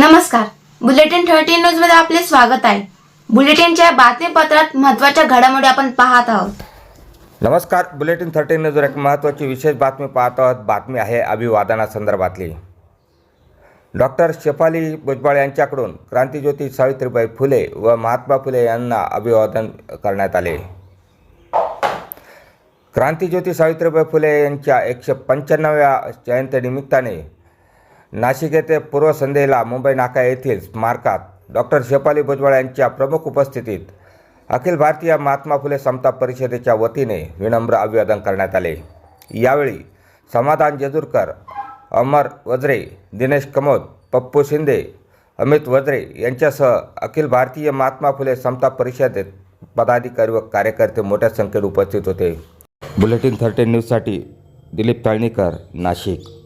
नमस्कार. Bulletin thirteen न्यूजमध्ये आपले स्वागत आहे. बुलेटिनच्या बातमीपत्रात महत्त्वाच्या घडामोडी आपण पाहत आहोत. नमस्कार. बुलेटिन थर्टीन न्यूजवर एक महत्त्वाची विशेष बातमी पाहत आहोत. बातमी आहे अभिवादनासंदर्भातली डॉक्टर शेफाली भुजबळ यांच्याकडून क्रांतीज्योती सावित्रीबाई फुले व महात्मा फुले यांना अभिवादन करण्यात आले. क्रांतीज्योती सावित्रीबाई फुले यांच्या एकशे पंच्याण्णव्या जयंतीनिमित्ताने नाशिक येथे पूर्वसंध्येला मुंबई नाका येथील स्मारकात डॉक्टर शेपाली भुजबळ यांच्या प्रमुख उपस्थितीत अखिल भारतीय महात्मा फुले समता परिषदेच्या वतीने विनम्र अभिवादन करण्यात आले. यावेळी समाधान जेजूरकर अमर वज्रे दिनेश कमोद पप्पू शिंदे अमित वज्रे यांच्यासह अखिल भारतीय महात्मा फुले समता परिषदेत पदाधिकारी व कार्यकर्ते मोठ्या संख्येने उपस्थित होते. बुलेटिन थर्टीन न्यूजसाठी दिलीप ताळणीकर नाशिक.